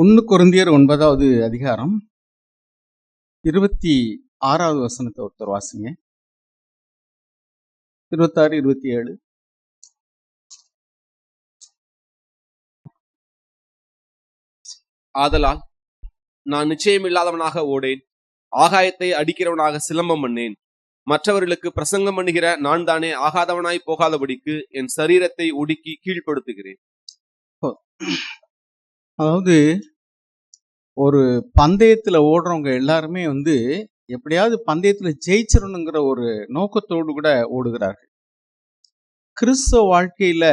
ஒன்று குருந்தியர் ஒன்பதாவது அதிகாரம் இருபத்தி ஆறாவது வசனத்தை ஒருத்தர் வாசிங்க. இருபத்தாறு இருபத்தி ஏழு ஆதலால் நான் நிச்சயமில்லாதவனாக ஓடேன். ஆகாயத்தை அடிக்கிறவனாக சிலம்பம் பண்ணேன். மற்றவர்களுக்கு பிரசங்கம் பண்ணுகிற நான் தானே ஆகாதவனாய் போகாதபடிக்கு என் சரீரத்தை ஒடுக்கி கீழ்ப்படுத்துகிறேன். அதாவது ஒரு பந்தயத்தில் ஓடுறவங்க எல்லாருமே வந்து எப்படியாவது பந்தயத்தில் ஜெயிச்சிடணுங்கிற ஒரு நோக்கத்தோடு கூட ஓடுகிறார்கள். கிறிஸ்தவ வாழ்க்கையில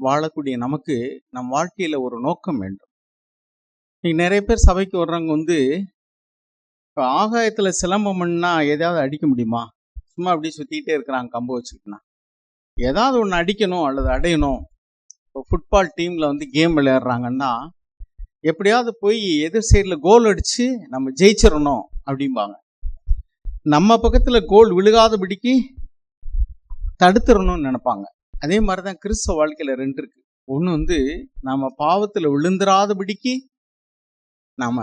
வாழக்கூடிய நமக்கு நம் வாழ்க்கையில் ஒரு நோக்கம் வேண்டும். இன்னைக்கு நிறைய பேர் சபைக்கு வர்றவங்க வந்து இப்போ ஆகாயத்தில் சிலம்பம் பண்ணா எதையாவது அடிக்க முடியுமா? சும்மா அப்படியே சுற்றிக்கிட்டே இருக்கிறாங்க கம்பு வச்சுக்கிட்டுனா. ஏதாவது ஒன்று அடிக்கணும் அல்லது அடையணும். ஃபுட்பால் டீமில் வந்து கேம் விளையாடுறாங்கன்னா எப்படியாவது போய் எதிர் சைடில் கோல் அடித்து நம்ம ஜெயிச்சிடணும் அப்படிம்பாங்க. நம்ம பக்கத்தில் கோல் விழுகாதபடிக்கு தடுத்துடணும்னு நினைப்பாங்க. அதே மாதிரி தான் கிறிஸ்தவ வாழ்க்கையில் ரெண்டு இருக்கு. ஒன்று வந்து நம்ம பாவத்தில் விழுந்துராதபடிக்கு நாம்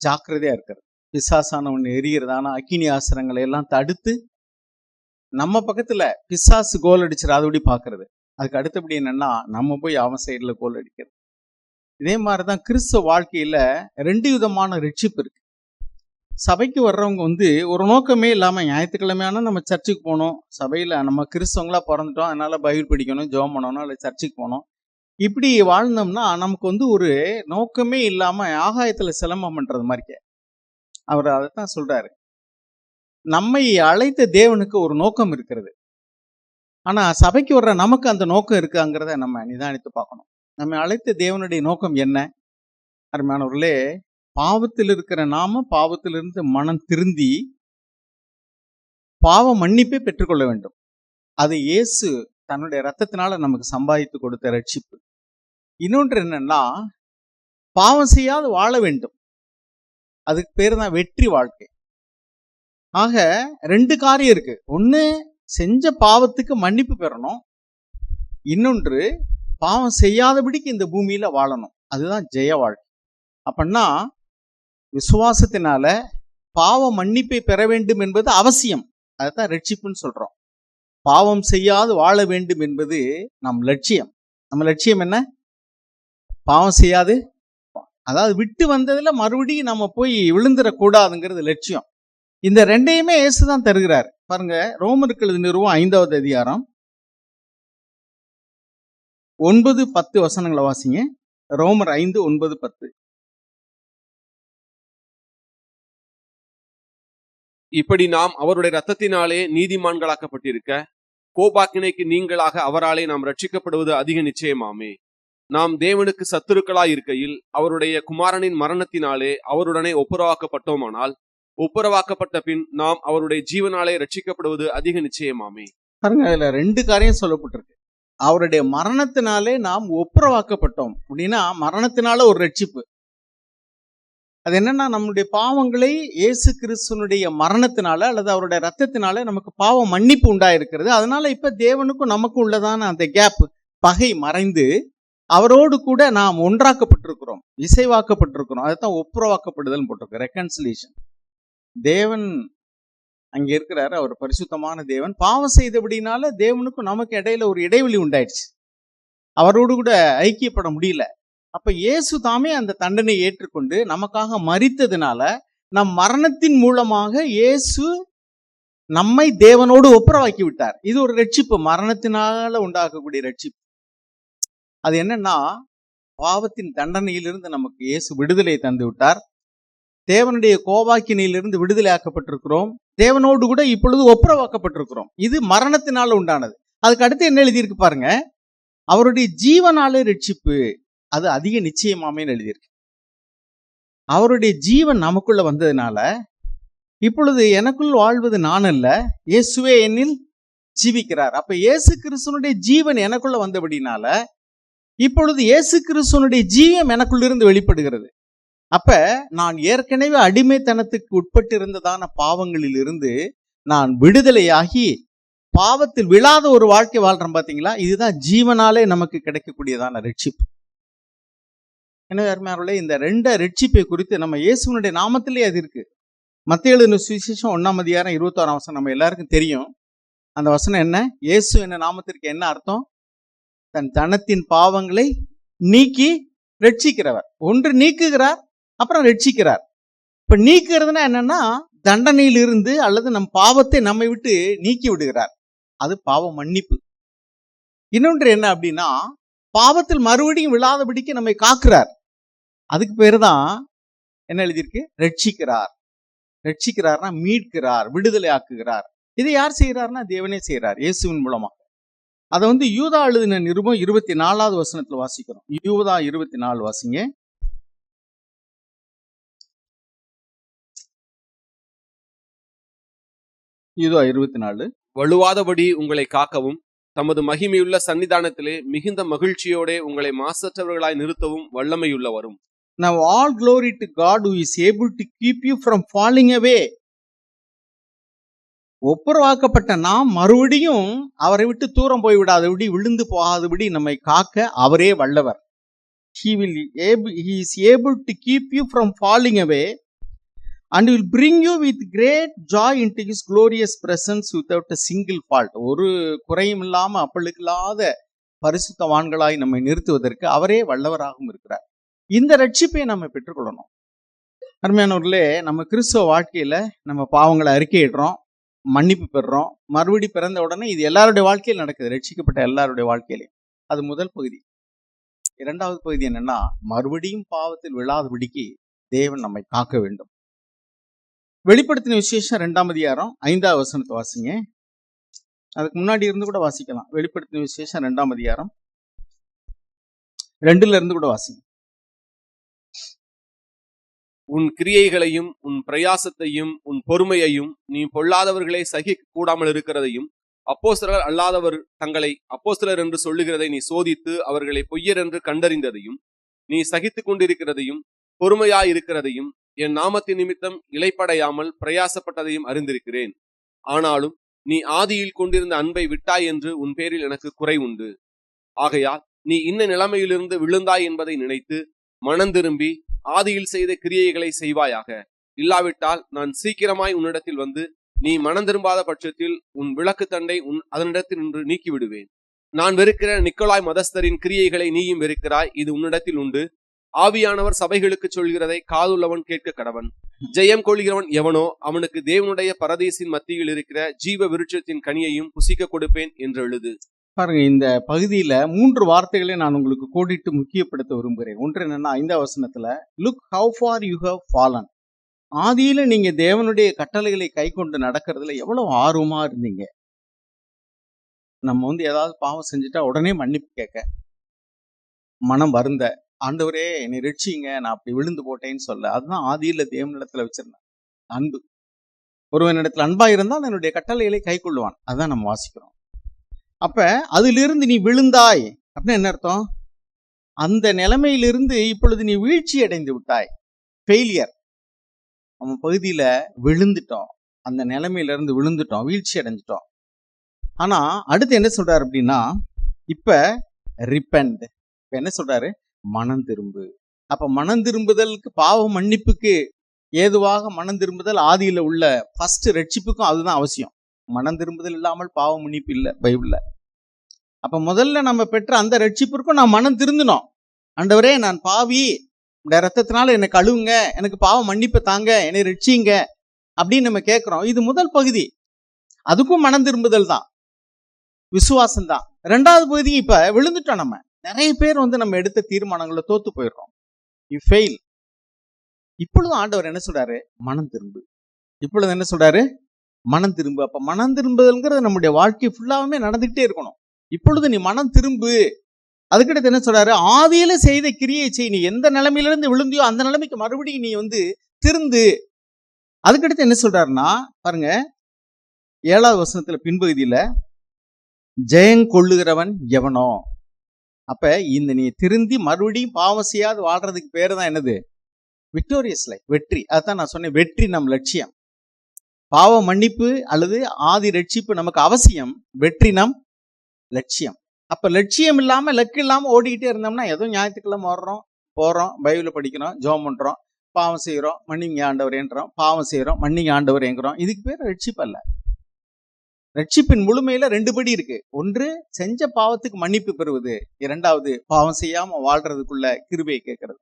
ஜாக்கிரதையாக இருக்கிறது. பிசாசான ஒன்று எரிகிறதான அக்கினி ஆசிரங்களை எல்லாம் தடுத்து நம்ம பக்கத்தில் பிசாசு கோல் அடிச்சிடாதபடி பார்க்கறது. அதுக்கு அடுத்தபடி என்னன்னா நம்ம போய் அவன் சைடில் கோல் அடிக்கிறது. இதே மாதிரி தான் கிறிஸ்தவ வாழ்க்கையில ரெண்டு விதமான ரட்சிப்பு இருக்கு. சபைக்கு வர்றவங்க வந்து ஒரு நோக்கமே இல்லாமல் ஞாயிற்றுக்கிழமையான நம்ம சர்ச்சுக்கு போகணும் சபையில் நம்ம கிறிஸ்தவங்களா பிறந்துட்டோம். அதனால பைபிள் படிக்கணும் ஜோம் பண்ணணும் இல்லை சர்ச்சுக்கு போகணும் இப்படி வாழ்ந்தோம்னா நமக்கு வந்து ஒரு நோக்கமே இல்லாமல் ஆகாயத்தில் சிலம்பம் பண்ணுறது மாதிரி அவர் அதை தான் சொல்றாரு. நம்மை அழைத்த தேவனுக்கு ஒரு நோக்கம் இருக்கிறது. ஆனா சபைக்கு வர்ற நமக்கு அந்த நோக்கம் இருக்காங்கிறத நம்ம நிதானித்து பார்க்கணும். நம்ம அழைத்த தேவனுடைய நோக்கம் என்ன? அருமையானவர்களே பாவத்தில் இருக்கிற நாம பாவத்திலிருந்து மனம் திருந்தி பாவ மன்னிப்பை பெற்றுக்கொள்ள வேண்டும். அது இயேசு தன்னுடைய ரத்தத்தினால நமக்கு சம்பாதித்து கொடுத்த ரட்சிப்பு இன்னொன்று என்னன்னா பாவம் செய்யாது வாழ வேண்டும். அதுக்கு பேர் தான் வெற்றி வாழ்க்கை. ஆக ரெண்டு காரியம் இருக்கு. ஒன்று செஞ்ச பாவத்துக்கு மன்னிப்பு பெறணும். இன்னொன்று பாவம் செய்யாதபடிக்கு இந்த பூமியில வாழணும். அதுதான் ஜெய வாழ்க்கை. அப்படின்னா விசுவாசத்தினால பாவ மன்னிப்பை பெற வேண்டும் என்பது அவசியம். அதுதான் ரட்சிப்புன்னு சொல்றோம். பாவம் செய்யாது வாழ வேண்டும் என்பது நம் லட்சியம். நம்ம லட்சியம் என்ன? பாவம் செய்யாது. அதாவது விட்டு வந்ததுல மறுபடியும் நம்ம போய் விழுந்துடக்கூடாதுங்கிறது லட்சியம். இந்த ரெண்டையுமே இயேசு தான் தருகிறார். பாருங்க ரோமர்கள் நிறுவம் ஐந்தாவது அதிகாரம். ஒன்பது பத்து வசனங்களை வாசிங்க. ரோமர் ஐந்து ஒன்பது பத்து. இப்படி நாம் அவருடைய ரத்தத்தினாலே நீதிமான்களாக்கப்பட்டிருக்க கோபாக்கினைக்கு நீங்களாக அவராலே நாம் ரட்சிக்கப்படுவது அதிக நிச்சயமாமே. நாம் தேவனுக்கு சத்துருக்களாய் இருக்கையில் அவருடைய குமாரனின் மரணத்தினாலே அவருடனே ஒப்புரவாக்கப்பட்டோமானால் ஒப்புரவாக்கப்பட்ட பின் நாம் அவருடைய ஜீவனாலே ரட்சிக்கப்படுவது அதிக நிச்சயமாமே. பாருங்க அதுல ரெண்டு காரியம் சொல்லப்பட்டிருக்கு. அவருடைய மரணத்தினாலே நாம் ஒப்புரவாக்கப்பட்டோம். அப்படின்னா மரணத்தினால ஒரு ரட்சிப்பு அது என்னன்னா நம்முடைய பாவங்களை இயேசு கிறிஸ்துனுடைய மரணத்தினால அல்லது அவருடைய ரத்தத்தினால நமக்கு பாவம் மன்னிப்பு உண்டாயிருக்கிறது. அதனால இப்ப தேவனுக்கும் நமக்கும் உள்ளதான அந்த கேப் பகை மறைந்து அவரோடு கூட நாம் ஒன்றாக்கப்பட்டிருக்கிறோம். இசைவாக்கப்பட்டிருக்கிறோம். அதுதான் ஒப்புரவாக்கப்படுதல் போட்டிருக்கு. ரெக்கன்சிலேஷன் தேவன் அங்க இருக்கிறாரு. அவர் பரிசுத்தமான தேவன். பாவம் செய்தபடினால தேவனுக்கும் நமக்கு இடையில ஒரு இடைவெளி உண்டாயிடுச்சு. அவரோடு கூட ஐக்கியப்பட முடியல. அப்ப இயேசு தாமே அந்த தண்டனை ஏற்றுக்கொண்டு நமக்காக மறித்ததுனால நம் மரணத்தின் மூலமாக இயேசு நம்மை தேவனோடு ஒப்புரவாக்கி விட்டார். இது ஒரு ரட்சிப்பு. மரணத்தினால உண்டாகக்கூடிய ரட்சிப்பு. அது என்னன்னா பாவத்தின் தண்டனையிலிருந்து நமக்கு இயேசு விடுதலை தந்து விட்டார். தேவனுடைய கோபாக்கினியிலிருந்து விடுதலை ஆக்கப்பட்டிருக்கிறோம் தேவனோடு கூட இப்பொழுது ஒப்புரவாக்கப்பட்டிருக்கிறோம். இது மரணத்தினால உண்டானது. அதுக்கு அடுத்து என்ன எழுதியிருக்கு பாருங்க. அவருடைய ஜீவனாலே ரட்சிப்பு அது அதிக நிச்சயமாமே எழுதியிருக்கு. அவருடைய ஜீவன் நமக்குள்ள வந்ததுனால இப்பொழுது எனக்குள் வாழ்வது நான் அல்ல இயேசுவே என்னில் ஜீவிக்கிறார். அப்ப இயேசு கிறிஸ்துவனுடைய ஜீவன் எனக்குள்ள வந்தபடினால இப்பொழுது இயேசு கிறிஸ்துவனுடைய ஜீவம் எனக்குள்ளிருந்து வெளிப்படுகிறது. அப்ப நான் ஏற்கனவே அடிமைத்தனத்துக்கு உட்பட்டிருந்ததான பாவங்களில் இருந்து நான் விடுதலையாகி பாவத்தில் விழாத ஒரு வாழ்க்கை வாழ்றேன் பாத்தீங்களா? இதுதான் ஜீவனாலே நமக்கு கிடைக்கக்கூடியதான ரட்சிப்பு. எனவே அருமையானவர்களே இந்த ரெண்ட ரட்சிப்பை குறித்து நம்ம இயேசுவனுடைய நாமத்திலே அது இருக்கு. மத்திய எழுதின சுவிசேஷம் ஒன்னாம் அதிகாரம் இருபத்தோராம் வசனம் நம்ம எல்லாருக்கும் தெரியும். அந்த வசனம் என்ன? இயேசு என்ன நாமத்திற்கு என்ன அர்த்தம்? தன் தனத்தின் பாவங்களை நீக்கி ரட்சிக்கிறவர். ஒன்று நீக்குகிறார் அப்புறம் ரட்சிக்கிறார். இப்ப நீக்குறதுனா என்னன்னா தண்டனையிலிருந்து அல்லது நம் பாவத்தை நம்மை விட்டு நீக்கி விடுகிறார். அது பாவ மன்னிப்பு. இன்னொன்று என்ன அப்படின்னா பாவத்தில் மறுபடியும் விழாதபடிக்கு நம்மை காக்கிறார். அதுக்கு பேர் தான் என்ன எழுதியிருக்கு? ரட்சிக்கிறார். ரட்சிக்கிறார்னா மீட்கிறார் விடுதலை ஆக்குகிறார். இதை யார் செய்கிறார்னா தேவனே செய்கிறார் இயேசுவின் மூலமாக அதை வந்து யூதா எழுதின நிருபம் இருபத்தி நாலாவது வசனத்துல வாசிக்கிறோம். யூதா இருபத்தி நாலு வாசிங்க. யூதா இருபத்தி நாலு வலுவாதபடி உங்களை காக்கவும் தமது மகிமையுள்ள சன்னிதானத்திலே மிகுந்த மகிழ்ச்சியோடே உங்களை மாசற்றவர்களாய் நிறுத்தவும் வல்லமையுள்ளவரும். Now all glory to God who is able to keep you from falling away. ஒப்புரவாக்கப்பட்ட நாம் மறுபடியும் அவரை விட்டு தூரம் போய் விடாதபடி விழுந்து போகாதபடி நம்மை காக்க அவரே வல்லவர். He will able, he is able to keep you from falling and will bring you with great joy into his glorious presence without a single fault ஒரு குறையும் இல்லாம அப்பளுக்கில்லாத பரிசுத்தவான்களாய் நம்மை நிறுத்துவதற்கு அவரே வல்லவராகவும் இருக்கிறார். இந்த ரட்சிப்பை நம்ம பெற்றுக்கொள்ளணும். அருமையானவர்களே நம்ம கிறிஸ்துவ வாழ்க்கையில நம்ம பாவங்களை அறிக்கையிடுறோம் மன்னிப்பு பெறுறோம். மறுபடி பிறந்த உடனே இது எல்லாருடைய வாழ்க்கையில் நடக்குது ரட்சிக்கப்பட்ட எல்லாருடைய வாழ்க்கையிலையும். அது முதல் பகுதி. இரண்டாவது பகுதி என்னன்னா மறுபடியும் பாவத்தில் விழாதபடிக்கு தேவன் நம்மை காக்க வேண்டும். வெளிப்படுத்தின விசேஷம் ரெண்டாம் அதிகாரம் ஐந்தாவது வசனத்தை வாசிங்க. அதுக்கு முன்னாடி இருந்து கூட வாசிக்கலாம். வெளிப்படுத்தின விசேஷம் ரெண்டாம் அதிகாரம் ரெண்டுல இருந்து கூட வாசிங்க. உன் கிரியைகளையும் உன் பிரயாசத்தையும் உன் பொறுமையையும் நீ பொல்லாதவர்களை சகிக்க கூடாமல் இருக்கிறதையும் அப்போஸ்தலர் அல்லாதவர் தங்களை அப்போஸ்தலர் என்று சொல்லுகிறதை நீ சோதித்து அவர்களை பொய்யர் என்று கண்டறிந்ததையும் நீ சகித்துக் கொண்டிருக்கிறதையும் பொறுமையாயிருக்கிறதையும் என் நாமத்தின் நிமித்தம் இலைப்படையாமல் பிரயாசப்பட்டதையும் அறிந்திருக்கிறேன். ஆனாலும் நீ ஆதியில் கொண்டிருந்த அன்பை விட்டாய் என்று உன் பேரில் எனக்கு குறை உண்டு. ஆகையால் நீ இன்ன நிலைமையிலிருந்து விழுந்தாய் என்பதை நினைத்து மனம் திரும்பி ஆதியில் செய்த கிரியைகளை செய்வாயாக. இல்லாவிட்டால் நான் சீக்கிரமாய் உன்னிடத்தில் வந்து நீ மனம் திரும்பாத பட்சத்தில் உன் விளக்கு தண்டை உன் அதனிடத்தில் நின்று நீக்கி விடுவேன் நான் வெறுக்கிற நிக்கோலாய் மதஸ்தரின் கிரியைகளை நீயும் வெறுக்கிறாய் இது உன்னிடத்தில் உண்டு. ஆவியானவர் சபைகளுக்கு சொல்கிறதை காதுள்ளவன் கேட்க கடவன். ஜெயம் கொள்கிறவன் எவனோ அவனுக்கு தேவனுடைய பரதேசின் மத்தியில் இருக்கிற ஜீவ விருட்சத்தின் கனியையும் புசிக்க கொடுப்பேன் என்று எழுது. பாருங்க இந்த பகுதியில மூன்று வார்த்தைகளை நான் உங்களுக்கு கோடிட்டு முக்கியப்படுத்த விரும்புகிறேன். ஒன்று என்னன்னா ஐந்தாம் வசனத்துல look how far you have fallen ஆதியில நீங்க தேவனுடைய கட்டளைகளை கை கொண்டு நடக்கிறதுல எவ்வளவு ஆர்வமா இருந்தீங்க? நம்ம வந்து ஏதாவது பாவம் செஞ்சுட்டா உடனே மன்னிப்பு கேட்க. மனம் வருந்த. ஆண்டவரே என்னை ரட்சிங்க நான் அப்படி விழுந்து போட்டேன்னு சொல்ல. அதுதான் ஆதியில் தேவனிடத்துல வச்சிருந்தேன் அன்பு. ஒருவனிடத்தில் அன்பா இருந்தால் என்னுடைய கட்டளைகளை கை கொள்ளுவான். அதான் நம்ம வாசிக்கிறோம். அப்ப அதிலிருந்து நீ விழுந்தாய் அப்படின்னு என்ன அர்த்தம்? அந்த நிலைமையிலிருந்து இப்பொழுது நீ வீழ்ச்சி அடைந்து விட்டாய். ஃபெயிலியர் நம்ம பகுதியில விழுந்துட்டோம். அந்த நிலைமையில இருந்து விழுந்துட்டோம். வீழ்ச்சி அடைஞ்சிட்டோம். ஆனா அடுத்து என்ன சொல்றாரு அப்படின்னா இப்ப ரிப்பண்ட் இப்ப என்ன சொல்றாரு? மனம் திரும்பு. அப்ப மனம் திரும்புதலுக்கு பாவ மன்னிப்புக்கு ஏதுவாக மனம் திரும்புதல் ஆதியில உள்ள ஃபர்ஸ்ட் ரட்சிப்புக்கும் அதுதான் அவசியம். மனம் திரும்புதல் இல்லாமல் பாவ மன்னிப்பு இல்லை பைபிள்ல. அப்ப முதல்ல நம்ம பெற்ற அந்த ரட்சிப்பிற்கும் நான் மனம் திருந்தினோம். ஆண்டவரே நான் பாவி இந்த ரத்தத்தினால என்னை கழுவுங்க எனக்கு பாவம் மன்னிப்பு தாங்க என்னை ரட்சிங்க அப்படின்னு நம்ம கேட்கிறோம். இது முதல் பகுதி. அதுக்கும் மனம் திரும்புதல் தான். விசுவாசம் தான் ரெண்டாவது பகுதி இப்ப விழுந்துட்டோம் நம்ம. நிறைய பேர் வந்து நம்ம எடுத்த தீர்மானங்களை தோத்து போயிடுறோம். யூ ஃபெயில் இப்பொழுதும் ஆண்டவர் என்ன சொல்றாரு? மனம் திரும்பு. இப்பொழுது என்ன சொல்றாரு? மனம் திரும்பு. அப்ப மனம் திரும்புதல்ங்கிறது நம்முடைய வாழ்க்கை ஃபுல்லாவுமே நடந்துகிட்டே இருக்கணும். இப்பொழுது நீ மனம் திரும்பு. அதுக்கடுத்து என்ன சொல்றாரு? ஆவியில செய்த கிரியை செய். நீ எந்த நிலைமையிலிருந்து விழுந்தியோ அந்த நிலைமைக்கு மறுபடியும் நீ வந்து திருந்து அதுக்கடுத்து என்ன சொல்றாருன்னா பாருங்க ஏழாவது வசனத்துல பின்பகுதியில ஜெயங்கொள்ளுகிறவன் எவனோ? அப்ப இந்த நீ திருந்தி மறுபடியும் பாவம் செய்யாது வாழ்றதுக்கு பேரு தான் என்னது? விக்டோரியஸ் லைஃப் வெற்றி. அதான் நான் சொன்னேன் வெற்றி நம் லட்சியம். பாவ மன்னிப்பு அல்லது ஆதி ரட்சிப்பு நமக்கு அவசியம் வெற்றி நம் லட்சியம். அப்ப லட்சியம் இல்லாம லக்கு இல்லாம ஓடிக்கிட்டே இருந்தோம்னா ஏதோ ஞாயிற்றுக்கிழமை வர்றோம் போறோம் பைபிள் படிக்கிறோம் ஜோம் பண்றோம் பாவம் செய்கிறோம் மன்னிங்க ஆண்டவர் என்றோம் பாவம் செய்கிறோம் மன்னிங்க ஆண்டவர் ஆண்டவரேங்கிறோம் இதுக்கு பேர் ரட்சிப்பு அல்ல. ரட்சிப்பின் முழுமையில ரெண்டு படி இருக்கு. ஒன்று செஞ்ச பாவத்துக்கு மன்னிப்பு பெறுவது. இரண்டாவது பாவம் செய்யாம வாழ்றதுக்குள்ள கிருபையை கேட்கறது.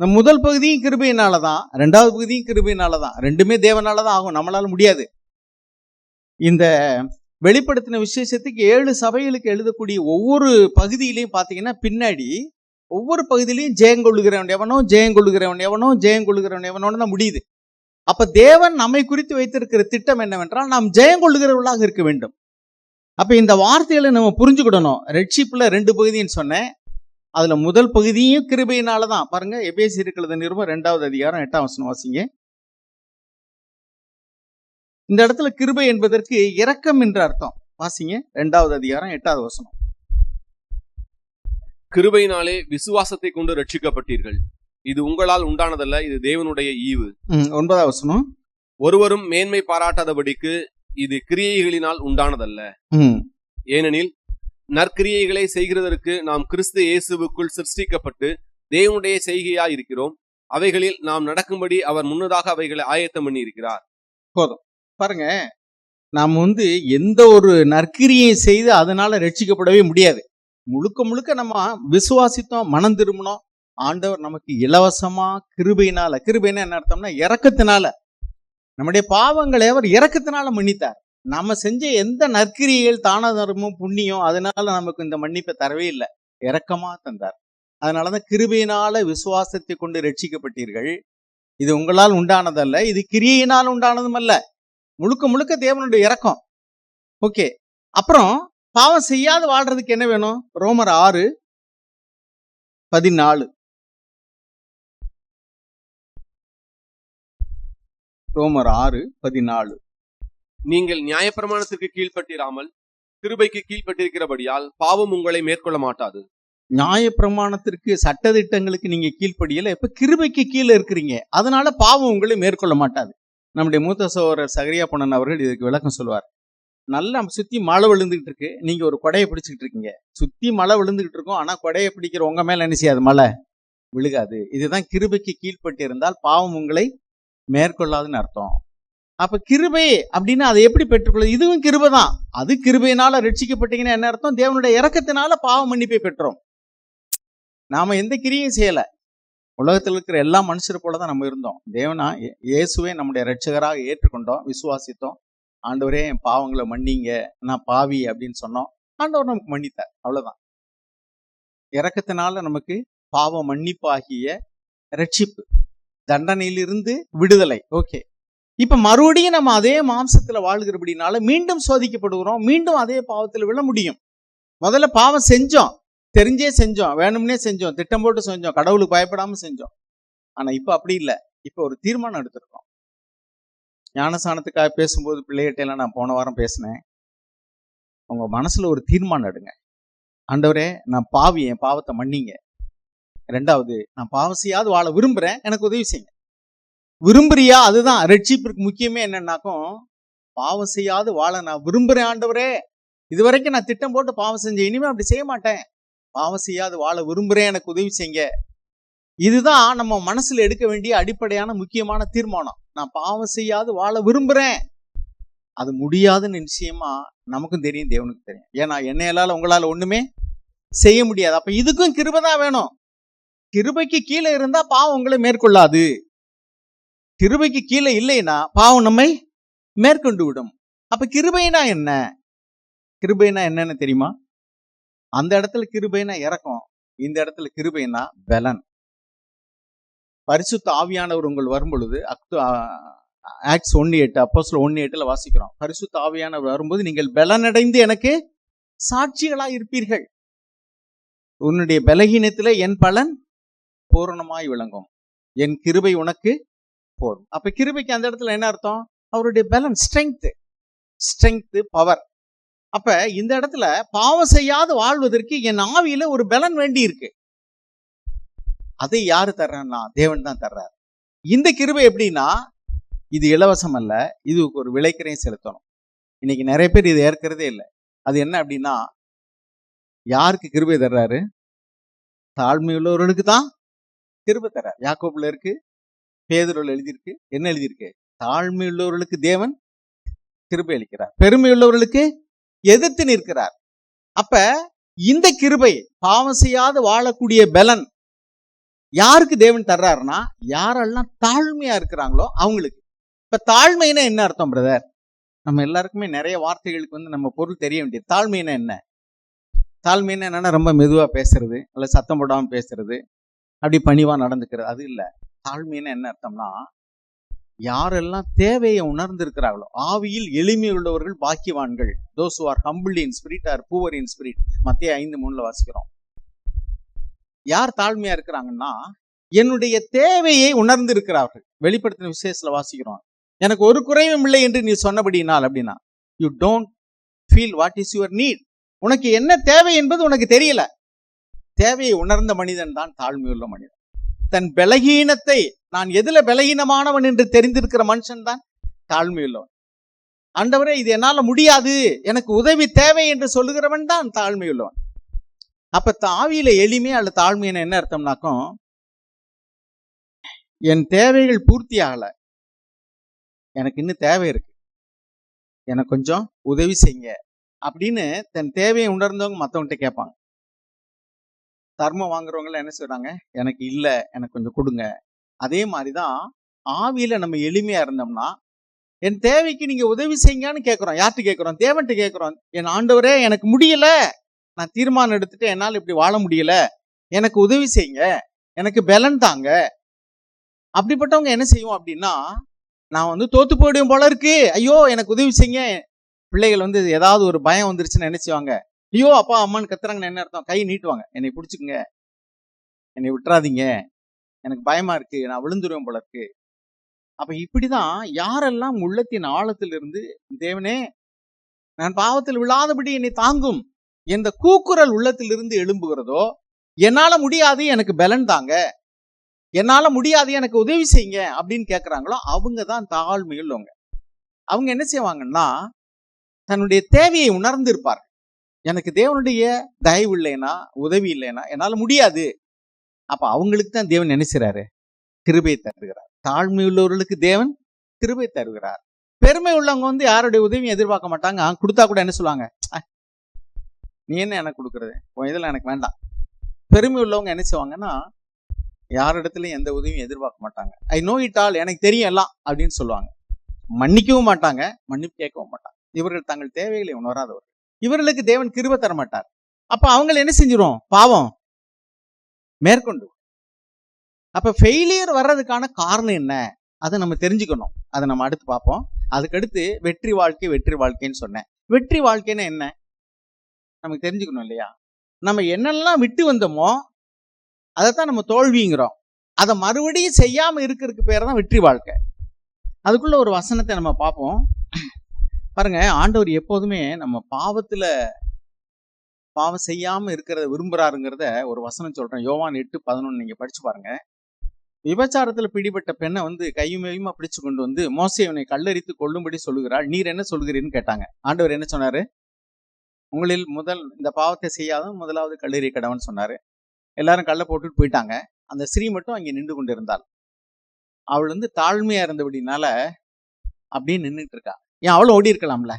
இந்த முதல் பகுதியும் கிருபையினால தான் ரெண்டாவது பகுதியும் கிருபையினால தான் ரெண்டுமே தேவனால தான் ஆகும். நம்மளால முடியாது. இந்த வெளிப்படுத்தின விசேஷத்துக்கு ஏழு சபைகளுக்கு எழுதக்கூடிய ஒவ்வொரு பகுதியிலையும் பார்த்தீங்கன்னா பின்னாடி ஒவ்வொரு பகுதியிலையும் ஜெயங்கொள்ளுகிறவன் எவனோ ஜெயங்கொள்ளுகிறவன் எவனோ ஜெயங்கொள்ளுகிறவன் எவனோன்னு தான் முடியுது. அப்ப தேவன் நம்மை குறித்து வைத்திருக்கிற திட்டம் என்னவென்றால் நாம் ஜெயங்கொள்ளுகிறவர்களாக இருக்க வேண்டும். அப்ப இந்த வார்த்தைகளை நம்ம புரிஞ்சுக்கிடணும். ரெட்ஷிப்ல ரெண்டு பகுதின்னு சொன்னேன். அதுல முதல் பகுதியும் கிருபையினால தான் பாருங்க எபேசி இருக்கிறது நிறுவனம் ரெண்டாவது அதிகாரம் எட்டாம் வசனம் வாசிங்க. இந்த இடத்துல கிருபை என்பதற்கு இரக்கம் என்ற அர்த்தம். வாசிங்க ரெண்டாவது அதிகாரம் எட்டாவது வசனம். கிருபையினாலே விசுவாசத்தை கொண்டு ரட்சிக்கப்பட்டீர்கள் இது உங்களால் உண்டானதல்ல இது தேவனுடைய ஈவு. ஒன்பதாவது வசனம். ஒருவரும் மேன்மை பாராட்டாதபடிக்கு இது கிரியைகளினால் உண்டானதல்ல. ஏனெனில் நற்கிரியைகளை செய்கிறதற்கு நாம் கிறிஸ்து இயேசுவுக்குள் சிருஷ்டிக்கப்பட்டு தேவனுடைய செய்கையாய் இருக்கிறோம். அவைகளில் நாம் நடக்கும்படி அவர் முன்னதாக அவைகளை ஆயத்தம் பண்ணி இருக்கிறார் பாருங்க நாம் வந்து எந்த ஒரு நற்கிரியை செய்து அதனால ரட்சிக்கப்படவே முடியாது. முழுக்க முழுக்க நம்ம விசுவாசித்தோம் மனம் திரும்பினோம் ஆண்டவர் நமக்கு இலவசமா கிருபையினால கிருபைன்னா என்ன அர்த்தம்னா இறக்கத்தினால நம்முடைய பாவங்களை அவர் இறக்கத்தினால மன்னித்தார். நம்ம செஞ்ச எந்த நற்கிரியைகள் தான தர்மம் புண்ணியம் அதனால நமக்கு இந்த மன்னிப்பை தரவே இல்லை. இறக்கமா தந்தார். அதனாலதான் கிருபையினால விசுவாசத்தை கொண்டு ரட்சிக்கப்பட்டீர்கள் இது உங்களால் உண்டானதல்ல இது கிரியையினால் உண்டானதும் அல்ல. முழுக்க முழுக்க தேவனுடைய இறக்கம் ஓகே. அப்புறம் பாவம் செய்யாது வாழ்றதுக்கு என்ன வேணும்? ரோமர் ஆறு பதினாலு. ரோமர் ஆறு பதினாலு. நீங்கள் நியாயப்பிரமாணத்திற்கு கீழ்ப்பட்டிராமல் கிருபைக்கு கீழ்ப்பட்டிருக்கிறபடியால் பாவம் உங்களை மேற்கொள்ள மாட்டாது. நியாயப்பிரமாணத்திற்கு சட்டதிட்டங்களுக்கு நீங்க கீழ்ப்படியல இப்ப கிருபைக்கு கீழே இருக்கிறீங்க. அதனால பாவம் உங்களை மேற்கொள்ள மாட்டாது. நம்முடைய மூத்த சகோதரர் சகரியா பொன்னன் அவர்கள் இதுக்கு விளக்கம் சொல்லுவார் நல்லா சுத்தி மழை விழுந்துகிட்டு இருக்கு. நீங்க ஒரு கொடையை பிடிச்சிக்கிட்டு இருக்கீங்க. சுத்தி மழை விழுந்துகிட்டு இருக்கும். ஆனா கொடையை பிடிக்கிற உங்க மேல என்ன செய்யாது? மழை விழுகாது. இதுதான் கிருபைக்கு கீழ்ப்பட்டு இருந்தால் பாவம் உங்களை மேற்கொள்ளாதுன்னு அர்த்தம். அப்ப கிருபை அப்படின்னா அதை எப்படி பெற்றுக்கொள்ளுது இதுவும் கிருபை தான். அது கிருபையினால ரட்சிக்கப்பட்டீங்கன்னா என்ன அர்த்தம்? தேவனுடைய இறக்கத்தினால பாவ மன்னிப்பை பெற்றோம். நாம எந்த கிரியும் செய்யலை. உலகத்தில் இருக்கிற எல்லா மனுஷரை போல தான் நம்ம இருந்தோம். தேவனா இயே- இயேசுவை நம்முடைய ரட்சகராக ஏற்றுக்கொண்டோம் விசுவாசித்தோம். ஆண்டவரே என் பாவங்களை மன்னிங்க. நான் பாவி அப்படின்னு சொன்னோம். ஆண்டவர் நமக்கு மன்னித்தார். அவ்வளவுதான். இறக்கத்தினால நமக்கு பாவ மன்னிப்பாகிய ரட்சிப்பு. தண்டனையிலிருந்து விடுதலை. ஓகே இப்ப மறுபடியும் நம்ம அதே மாம்சத்துல வாழ்கிறபடினால மீண்டும் சோதிக்கப்படுகிறோம். மீண்டும் அதே பாவத்துல விழ முடியும். முதல்ல பாவம் செஞ்சோம். தெரிஞ்சே செஞ்சோம். வேணும்னே செஞ்சோம். திட்டம் போட்டு செஞ்சோம். கடவுளுக்கு பயப்படாம செஞ்சோம். ஆனா இப்ப அப்படி இல்லை. இப்ப ஒரு தீர்மானம் எடுத்திருக்கோம். ஞானசானத்துக்காக பேசும்போது பிள்ளைகிட்ட எல்லாம் நான் போன வாரம் பேசினேன். உங்க மனசுல ஒரு தீர்மானம் எடுங்க. ஆண்டவரே நான் பாவி என் பாவத்தை மன்னிங்க. ரெண்டாவது நான் பாவம் செய்யாது வாழ விரும்புறேன் எனக்கு உதவி செய்யுங்க. விரும்புறியா? அதுதான். ரட்சிப்பிற்கு முக்கியமே என்னன்னாக்கும் பாவம் செய்யாது வாழ நான் விரும்புறேன் ஆண்டவரே. இதுவரைக்கும் நான் திட்டம் போட்டு பாவம் செஞ்சேன். இனிமே அப்படி செய்ய மாட்டேன். பாவம் செய்யாது வாழ விரும்புறேன் எனக்கு உதவி செய்யுங்க. இதுதான் நம்ம மனசுல எடுக்க வேண்டிய அடிப்படையான முக்கியமான தீர்மானம். நான் பாவம் செய்யாது வாழ விரும்புறேன். அது முடியாதுன்னு நிச்சயமா நமக்கும் தெரியும் தேவனுக்கு தெரியும். ஏன்னா என்னையால உங்களால ஒண்ணுமே செய்ய முடியாது. அப்போ இதுக்கும் கிருபை தான் வேணும். கிருபைக்கு கீழே இருந்தா பாவம் உங்களை மேற்கொள்ளாது. கிருபைக்கு கீழே இல்லைன்னா பாவம் நம்மை மேற்கொண்டு விடும். அப்ப கிருபைனா என்ன? கிருபைனா என்னன்னு தெரியுமா? அந்த இடத்துல கிருபைனா இறக்கம் இந்த இடத்துல கிருபைனா பலன். பரிசுத்த ஆவியானவர் உங்கள் வரும் பொழுது அக்து ஆக்ட்ஸ் ஒன்னு எட்டு அப்போஸ்ல ஒன்னு எட்டுல வாசிக்கிறோம். பரிசுத்த ஆவியானவர் வரும்போது நீங்கள் பலனடைந்து எனக்கு சாட்சிகளா இருப்பீர்கள் உன்னுடைய பலகீனத்தில் என் பலன் பூரணமாய் விளங்கும். என் கிருபை உனக்கு போதும். அப்ப கிருபைக்கு அந்த இடத்துல என்ன அர்த்தம்? அவருடைய பலன் ஸ்ட்ரென்த் ஸ்ட்ரென்த் பவர் அப்ப இந்த இடத்துல பாவம் செய்யாது வாழ்வதற்கு என் ஆவியில ஒரு பலன் வேண்டி இருக்கு. அதை யாரு தர்றான்னா? தேவன் தான் தர்றாரு. இந்த கிருபை எப்படின்னா இது இலவசம் அல்ல இதுக்கு ஒரு விலைக்கரையும் செலுத்தணும். இன்னைக்கு நிறைய பேர் இதை ஏற்கிறதே இல்லை. அது என்ன அப்படின்னா யாருக்கு கிருபை தர்றாரு? தாழ்மையுள்ளவர்களுக்கு தான் கிருபை தரார். யாக்கோப்புல இருக்கு? பேதுருல எழுதியிருக்கு. என்ன எழுதியிருக்கு? தாழ்மை உள்ளவர்களுக்கு தேவன் கிருபை அளிக்கிறார். பெருமை உள்ளவர்களுக்கு எதிர்த்து நிற்கிறார். அப்ப இந்த கிருபை பாவம் செய்யாது வாழக்கூடிய பலன் யாருக்கு தேவன் தர்றாருன்னா யாரெல்லாம் தாழ்மையா இருக்கிறாங்களோ அவங்களுக்கு. இப்ப தாழ்மைன்னா என்ன அர்த்தம் பிரதர் நம்ம எல்லாருக்குமே நிறைய வார்த்தைகளுக்கு வந்து நம்ம பொருள் தெரிய வேண்டியது. தாழ்மைன்னா என்ன? தாழ்மைன்னா என்னன்னா ரொம்ப மெதுவா பேசுறது அல்ல சத்தம் போடாமல் பேசுறது அப்படி பணிவா நடந்துக்கிறது அது இல்ல. தாழ்மைன்னா என்ன அர்த்தம்னா யாரெல்லாம் தேவையை உணர்ந்திருக்கிறார்களோ ஆவியில் எளிமை உள்ளவர்கள் பாக்கியவான்கள். Those are humble in spirit are poor in spirit மத்திய ஐந்து மூணுல வாசிக்கிறோம். யார் தாழ்மையா இருக்கிறாங்கன்னா என்னுடைய தேவையை உணர்ந்திருக்கிறார்கள். வெளிப்படுத்தின விசேஷத்துல வாசிக்கிறோம். எனக்கு ஒரு குறைவும் இல்லை என்று நீ சொன்னபடினால் அப்படின்னா you don't feel what is your need உனக்கு என்ன தேவை என்பது உனக்கு தெரியல. தேவையை உணர்ந்த மனிதன் தான் தாழ்மையுள்ள மனிதன். தன் பலகீனத்தை நான் எதுல பலகீனமானவன் என்று தெரிந்திருக்கிற மனுஷன் தான் தாழ்மையுள்ளவன். ஆண்டவரே இது என்னால முடியாது. எனக்கு உதவி தேவை என்று சொல்லுகிறவன் தான் தாழ்மையுள்ளவன். அப்ப தாவியில எளிமை அல்லது தாழ்மையான என்ன அர்த்தம்னாக்கும் என் தேவைகள் பூர்த்தி ஆகல. எனக்கு இன்னும் தேவை இருக்கு. எனக்கு கொஞ்சம் உதவி செய்யுங்க. அப்படின்னு தன் தேவையை உணர்ந்தவங்க மற்றவங்ககிட்ட கேட்பாங்க. தர்மம் வாங்குறவங்க என்ன செய்கிறாங்க எனக்கு இல்லை எனக்கு கொஞ்சம் கொடுங்க. அதே மாதிரி தான் ஆவியில் நம்ம எளிமையாக இருந்தோம்னா என் தேவைக்கு நீங்கள் உதவி செய்யுங்கன்னு கேட்குறோம் யார்கிட்ட கேட்குறோம் தேவன்ட்டு கேட்குறோம் என் ஆண்டவரே எனக்கு முடியல. நான் தீர்மானம் எடுத்துட்டு என்னால் இப்படி வாழ முடியல. எனக்கு உதவி செய்யுங்க. எனக்கு பலன் தாங்க. அப்படிப்பட்டவங்க என்ன செய்வோம் அப்படின்னா நான் வந்து தோத்து போயிடும் போல இருக்கு. ஐயோ எனக்கு உதவி செய்யுங்க. பிள்ளைகள் வந்து ஏதாவது ஒரு பயம் வந்துருச்சுன்னு என்ன செய்வாங்க? ஐயோ அப்பா அம்மான்னு கத்துறாங்கன்னு என்ன அர்த்தம்? கை நீட்டுவாங்க. என்னை பிடிச்சிக்குங்க. என்னை விட்டுறாதீங்க. எனக்கு பயமா இருக்கு. நான் விழுந்துருவேன் போல இருக்கு. அப்ப இப்படிதான் யாரெல்லாம் உள்ளத்தின் ஆழத்திலிருந்து தேவனே நான் பாவத்தில் விழாதபடி என்னை தாங்கும். எந்த கூக்குரல் உள்ளத்திலிருந்து எழும்புகிறதோ என்னால முடியாது எனக்கு பலன் தாங்க. என்னால முடியாது எனக்கு உதவி செய்யுங்க. அப்படின்னு கேட்கறாங்களோ அவங்க தான் தாழ்மையுள்ளவங்க. அவங்க என்ன செய்வாங்கன்னா தன்னுடைய தேவையை உணர்ந்து இருப்பார் எனக்கு தேவனுடைய தயவு இல்லைன்னா உதவி இல்லைன்னா என்னால முடியாது. அப்ப அவங்களுக்கு தான் தேவன் நினைச்சுறாரு. கிருபை தருகிறார். தாழ்மை உள்ளவர்களுக்கு தேவன் கிருபை தருகிறார். பெருமை உள்ளவங்க வந்து யாருடைய உதவியும் எதிர்பார்க்க மாட்டாங்க. ஆ, கொடுத்தா கூட என்ன சொல்லுவாங்க? நீ என்ன எனக்கு கொடுக்குறது? உன் இதெல்லாம் எனக்கு வேண்டாம். பெருமை உள்ளவங்க என்ன செய்வாங்கன்னா யாரிடத்துலயும் எந்த உதவியும் எதிர்பார்க்க மாட்டாங்க. ஐ நோ இட் ஆல் எனக்கு தெரியும் எல்லாம் அப்படின்னு சொல்லுவாங்க. மன்னிக்கவும் மாட்டாங்க மன்னிப்பு கேட்கவும் மாட்டாங்க. இவர்கள் தங்கள் தேவைகளை உணராதவர் இவர்களுக்கு தேவன் கிருப தர மாட்டார் அப்ப அவங்க என்ன செஞ்சிடும் பாவம். மேற்கொண்டு. அப்ப ஃபெயிலியர் வர்றதுக்கான காரணம் என்ன? அதை நம்ம தெரிஞ்சுக்கணும். அதை நம்ம அடுத்து பார்ப்போம். அதுக்கடுத்து வெற்றி வாழ்க்கை வெற்றி வாழ்க்கைன்னு சொன்னேன். வெற்றி வாழ்க்கைன்னா என்ன? நமக்கு தெரிஞ்சுக்கணும் இல்லையா? நம்ம என்னெல்லாம் விட்டு வந்தோமோ அதைத்தான் நம்ம தோல்விங்கிறோம். அதை மறுபடியும் செய்யாம இருக்கிறதுக்கு பேர் தான் வெற்றி வாழ்க்கை. அதுக்குள்ள ஒரு வசனத்தை நம்ம பார்ப்போம். பாருங்க ஆண்டவர் எப்போதுமே நம்ம பாவத்துல பாவம் செய்யாம இருக்கிறத விரும்புறாருங்கிறத ஒரு வசனம் சொல்றேன். யோவான் எட்டு பதினொன்னு நீங்க படிச்சு பாருங்க. விபச்சாரத்துல பிடிபட்ட பெண்ணை வந்து கையுமையுமா பிடிச்சு கொண்டு வந்து மோசையவனை கல்லறித்து கொள்ளும்படி சொல்லுகிறாள். நீர் என்ன சொல்கிறீன்னு கேட்டாங்க. ஆண்டவர் என்ன சொன்னாரு? உங்களில் முதல் இந்த பாவத்தை செய்யாத முதலாவது கல்லறி கடவன் சொன்னாரு. எல்லாரும் கல்லை போட்டுட்டு போயிட்டாங்க. அந்த ஸ்ரீ மட்டும் அங்கே நின்று கொண்டு இருந்தாள் அவள் வந்து தாழ்மையா இருந்தபடினால அப்படியே நின்றுட்டு இருக்கா. ஏன் அவளும் ஓடி இருக்கலாம்ல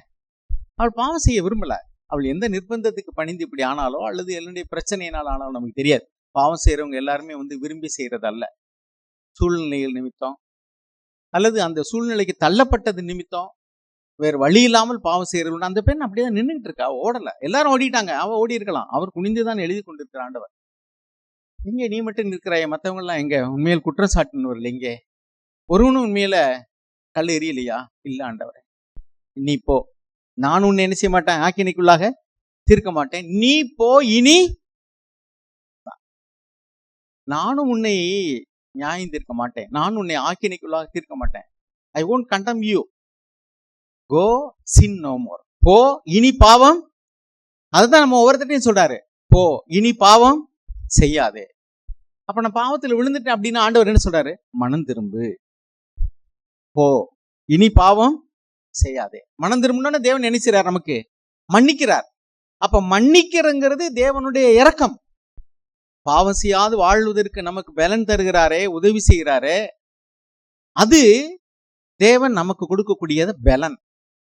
அவள் பாவம் செய்ய விரும்பல. அவள் எந்த நிர்பந்தத்துக்கு பணிந்து இப்படி ஆனாலோ அல்லது என்னுடைய பிரச்சனையினால் ஆனாலும் நமக்கு தெரியாது. பாவம் செய்யறவங்க எல்லாருமே வந்து விரும்பி செய்யறது அல்ல சூழ்நிலைகள் நிமித்தம். அல்லது அந்த சூழ்நிலைக்கு தள்ளப்பட்டது நிமித்தம். வேறு வழி இல்லாமல் பாவம் செய்கிறவங்க அந்த பெண் அப்படியே தான் நின்றுட்டு இருக்கா. ஓடலை. எல்லாரும் ஓடிட்டாங்க. அவள் ஓடி இருக்கலாம் அவர் குனிந்துதான் எழுதி கொண்டிருக்கிற ஆண்டவர். இங்கே நீ மட்டும் நிற்கிறாய. மத்தவங்க எல்லாம் எங்க? உண்மையில் குற்றம் சாட்டினவர்கள் எங்கே ஒருவனும் உண்மையில கல் எரியலையா? இல்ல ஆண்டவரே. நீ போ. நான் உன்னை என்ன செய்ய மாட்டேன்? ஆக்கினைக்குள்ளாக தீர்க்க மாட்டேன். நீ போ இனி. நானும் உன்னை நியாயம் தீர்க்க மாட்டேன். நான் உன்னை ஆக்கினைக்குள்ளாக தீர்க்க மாட்டேன். ஐ won't கண்டம் you go sin no more போ இனி பாவம். அதுதான் நம்ம ஒவ்வொருத்தட்டையும் சொல்றாரு. போ இனி பாவம் செய்யாதே. அப்ப நான் பாவத்துல விழுந்துட்டேன் அப்படின்னு ஆண்டவர் என்ன சொல்றாரு? மனம் திரும்பு. போ இனி பாவம் செய்யாதே. மனம் திரும்பணும்னு தேவன் நினைச்சார் நமக்கு. மன்னிக்கிறார். அப்ப மன்னிக்கிறங்கிறது தேவனுடைய இரக்கம். பாவம் செய்யாது வாழ்வதற்கு நமக்கு பலன் தருகிறாரே உதவி செய்கிறாரே. அது தேவன் நமக்கு கொடுக்கக்கூடியது பலன்.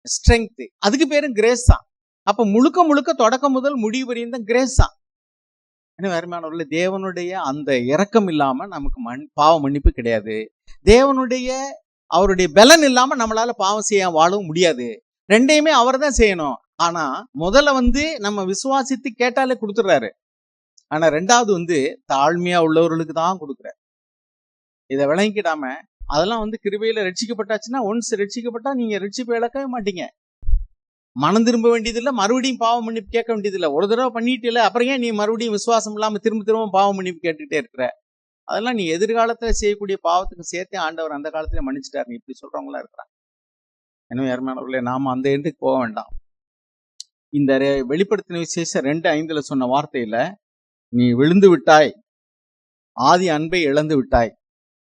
ஸ்ட்ரென்த். அதுக்கு பேரும் கிரேஸ் தான் அப்ப முழுக்க முழுக்க தொடக்கம் முதல் முடிவு வரையும் கிரேஸ் தான் வருமானவர்கள் தேவனுடைய அந்த இரக்கம் இல்லாம நமக்கு மண் பாவ மன்னிப்பு கிடையாது. தேவனுடைய அவருடைய பலன் இல்லாம நம்மளால பாவம் செய்ய வாழவும் முடியாது. ரெண்டையுமே அவர் தான் செய்யணும். ஆனா முதல்ல வந்து நம்ம விசுவாசித்து கேட்டாலே கொடுத்துடுறாரு. ஆனா ரெண்டாவது வந்து தாழ்மையா உள்ளவர்களுக்கு தான் கொடுக்குறாரு. இதை விளங்கிக்கிடாம அதெல்லாம் வந்து கிருபையில ரட்சிக்கப்பட்டாச்சுன்னா ஒன்ஸ் ரட்சிக்கப்பட்டா நீங்க ரட்சிப்பு இழக்கவே மாட்டீங்க. மனம் திரும்ப வேண்டியதில்லை மறுபடியும் பாவம் மன்னிப்பு கேட்க வேண்டியதில்லை. ஒரு தடவை பண்ணிட்டு அப்புறம் ஏன் நீ மறுபடியும் விசுவாசம் இல்லாம திரும்ப திரும்ப பாவம் மன்னிப்பு கேட்டுக்கிட்டே இருக்கிற? அதெல்லாம் நீ எதிர்காலத்துல செய்யக்கூடிய பாவத்துக்கு சேர்த்தே ஆண்டவர் அந்த காலத்துல மன்னிச்சிட்டாரு. நீ இப்படி சொல்றவங்களா இருக்கிறாங்க எனவே யாருமானவர்களே நாம அந்த இடத்துக்கு போக வேண்டாம். இந்த வெளிப்படுத்தின விசேஷம் ரெண்டு ஐந்துல சொன்ன வார்த்தையில நீ விழுந்து விட்டாய் ஆதி அன்பை இழந்து விட்டாய்.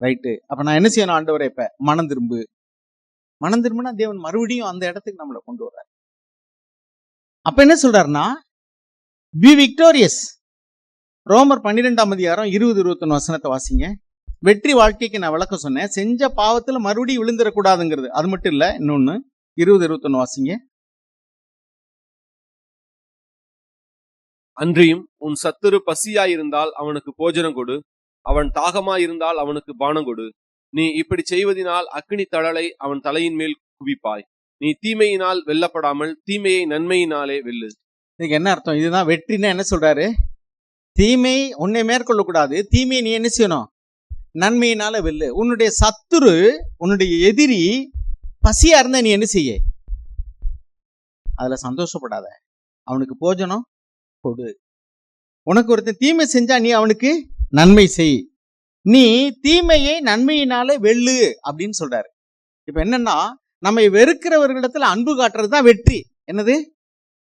ரைட்டு அப்ப நான் என்ன செய்யணும் ஆண்டவரை இப்ப? மனம் திரும்பு. மனம் திரும்பினா தேவன் மறுபடியும் அந்த இடத்துக்கு நம்மளை கொண்டு வர்றார். அப்ப என்ன சொல்றாருன்னா பி விக்டோரியஸ் ரோமர் பன்னிரெண்டாம் அதிகாரம் இருபது இருபத்தொன்னு வசனத்தை வாசிங்க. வெற்றி வாழ்க்கைக்கு நான் விளக்கம் சொன்னேன். செஞ்ச பாவத்துல மறுபடியும் விழுந்துடக்கூடாதுங்கிறது. அது மட்டும் இல்ல இன்னொன்னு இருபது இருபத்தொன்னு வாசிங்க. அன்றியும் உன் சத்துரு பசியாயிருந்தால் அவனுக்கு போஜனம் கொடு. அவன் தாகமாயிருந்தால் அவனுக்கு பானம் கொடு. நீ இப்படி செய்வதினால் அக்கினி தழலை அவன் தலையின் மேல் குவிப்பாய். நீ தீமையினால் வெல்லப்படாமல் தீமையை நன்மையினாலே வெல்லு. இதுக்கு என்ன அர்த்தம்? இதுதான் வெற்றின்னா என்ன சொல்றாரு? தீமை உன்னை மேற்கொள்ளக்கூடாது. தீமையை நீ என்ன செய்யணும்? நன்மையினால வெல்லு. உன்னுடைய சத்துரு உன்னுடைய எதிரி பசியா இருந்தா நீ என்ன செய்ய? அதுல சந்தோஷப்படாத. அவனுக்கு போஜனம் கொடு. உனக்கு ஒருத்தன் தீமை செஞ்சா நீ அவனுக்கு நன்மை செய். நீ தீமையை நன்மையினால வெல்லு அப்படின்னு சொல்றாரு. இப்ப என்னன்னா நம்மை வெறுக்கிறவர்களிடத்துல அன்பு காட்டுறது தான் வெற்றி. என்னது?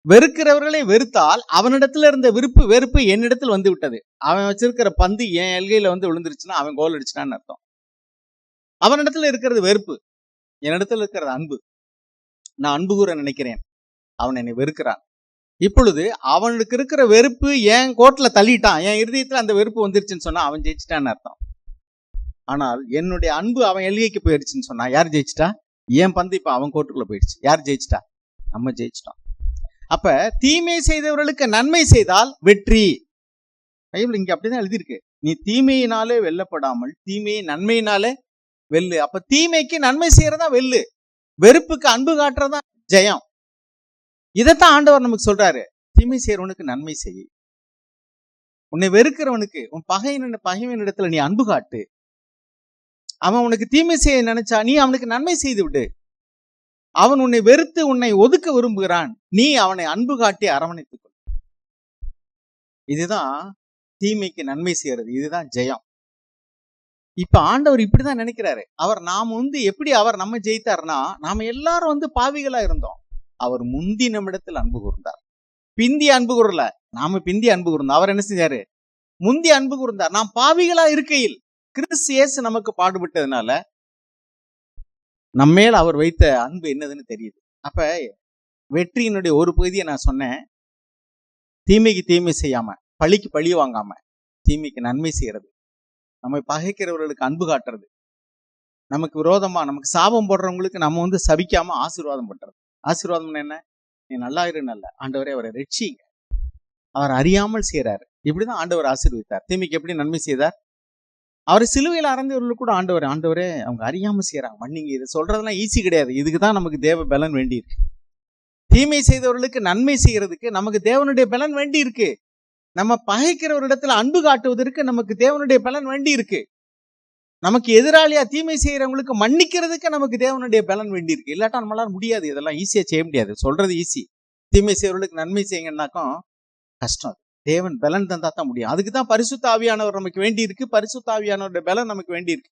வெறுக்கிறவர்களை வெறுத்தால் அவனிடத்துல இருந்த விருப்பு வெறுப்பு என்னிடத்தில் வந்து விட்டது அவன் வச்சிருக்கிற பந்து என் எல்கையில வந்து விழுந்துருச்சுன்னா அவன் கோல் அடிச்சினான்னு அர்த்தம். அவனிடத்துல இருக்கிறது வெறுப்பு என்னிடத்துல இருக்கிறது அன்பு. நான் அன்பு கூற நினைக்கிறேன். அவன் என்னை வெறுக்கிறான். இப்பொழுது அவனுக்கு இருக்கிற வெறுப்பு என் கோட்டில் தள்ளிட்டான். என் இருதயத்துல அந்த வெறுப்பு வந்துருச்சுன்னு சொன்னா அவன் ஜெயிச்சிட்டான்னு அர்த்தம். ஆனால் என்னுடைய அன்பு அவன் எல்கைக்கு போயிடுச்சுன்னு சொன்னா யார் ஜெயிச்சிட்டா? என் பந்து இப்ப அவன் கோட்டுக்குள்ள போயிடுச்சு. யார் ஜெயிச்சிட்டா? நம்ம ஜெயிச்சிட்டோம். அப்ப தீமை செய்தவர்களுக்கு நன்மை செய்தால் வெற்றி. பைபிள் இங்க அப்படிதான் எழுதியிருக்கு. நீ தீமையினாலே வெல்லப்படாமல் தீமையை நன்மையினாலே வெல்லு. அப்ப தீமைக்கு நன்மை செய்யறதா வெல்லு. வெறுப்புக்கு அன்பு காட்டுறதா ஜெயம். இதைத்தான் ஆண்டவர் நமக்கு சொல்றாரு. தீமை செய்யறவனுக்கு நன்மை செய். உன்னை வெறுக்கிறவனுக்கு உன் பகையின் பகைவன் இடத்துல நீ அன்பு காட்டு. அவன் உனக்கு தீமை செய்ய நினைச்சா நீ அவனுக்கு நன்மை செய்து விடு. அவன் உன்னை வெறுத்து உன்னை ஒதுக்க விரும்புகிறான். நீ அவனை அன்பு காட்டி அரவணைத்துக் கொள். இதுதான் தீமைக்கு நன்மை செய்யறது இதுதான் ஜெயம். இப்ப ஆண்டவர் இப்படிதான் நினைக்கிறாரு. அவர் நாம வந்து எப்படி அவர் நம்ம ஜெயித்தார்னா நாம எல்லாரும் வந்து பாவிகளா இருந்தோம். அவர் முந்தி நம்மிடத்தில் அன்பு கூர்ந்தார். பிந்தி அன்பு கூறல. நாம பிந்தி அன்பு கூர்ந்தோம் அவர் என்ன செஞ்சாரு முந்தி அன்பு கூர்ந்தார். நாம் பாவிகளா இருக்கையில் கிறிஸ்து இயேசு நமக்கு பாடுபட்டதுனால நம்மேல் அவர் வைத்த அன்பு என்னதுன்னு தெரியுது. அப்ப வெற்றியினுடைய ஒரு பகுதியை நான் சொன்னேன். தீமைக்கு தீமை செய்யாம பழிக்கு பழி வாங்காம தீமைக்கு நன்மை செய்யறது. நம்மை பகைக்கிறவர்களுக்கு அன்பு காட்டுறது. நமக்கு விரோதமா நமக்கு சாபம் போடுறவங்களுக்கு நம்ம வந்து சபிக்காம ஆசீர்வாதம் பண்றது. ஆசீர்வாதம்னு என்ன? நீ நல்லா இரு நல்ல. ஆண்டவரே அவரை ரட்சிங்க. அவர் அறியாமல் செய்யறாரு இப்படிதான் ஆண்டவர் ஆசீர்வதித்தார். தீமைக்கு எப்படி நன்மை செய்தார்? அவர் சிலுவையில் அறந்தவர்களுக்கு கூட ஆண்டவர் ஆண்டவரே அவங்க அறியாம செய்கிறாங்க மன்னிங்க இது சொல்றதெல்லாம் ஈஸி கிடையாது. இதுக்கு தான் நமக்கு தேவ பலன் வேண்டி இருக்கு தீமை செய்தவர்களுக்கு நன்மை செய்யறதுக்கு நமக்கு தேவனுடைய பலன் வேண்டி இருக்கு நம்ம பகைக்கிற ஒரு இடத்துல அன்பு காட்டுவதற்கு நமக்கு தேவனுடைய பலன் வேண்டி இருக்கு நமக்கு எதிராளியா தீமை செய்யறவங்களுக்கு மன்னிக்கிறதுக்கு நமக்கு தேவனுடைய பலன் வேண்டி இருக்கு இல்லாட்டா நம்மளால முடியாது. இதெல்லாம் ஈஸியா செய்ய முடியாது. சொல்றது ஈஸி. தீமை செய்யறவர்களுக்கு நன்மை செய்யுங்கன்னாக்கும் கஷ்டம் அது. தேவன் பலன் தந்தா தான் முடியும். அதுக்கு தான் பரிசுத்தாவியானவர் நமக்கு வேண்டி இருக்கு பரிசுத்தாவியானவருடைய பலன் நமக்கு வேண்டி இருக்கு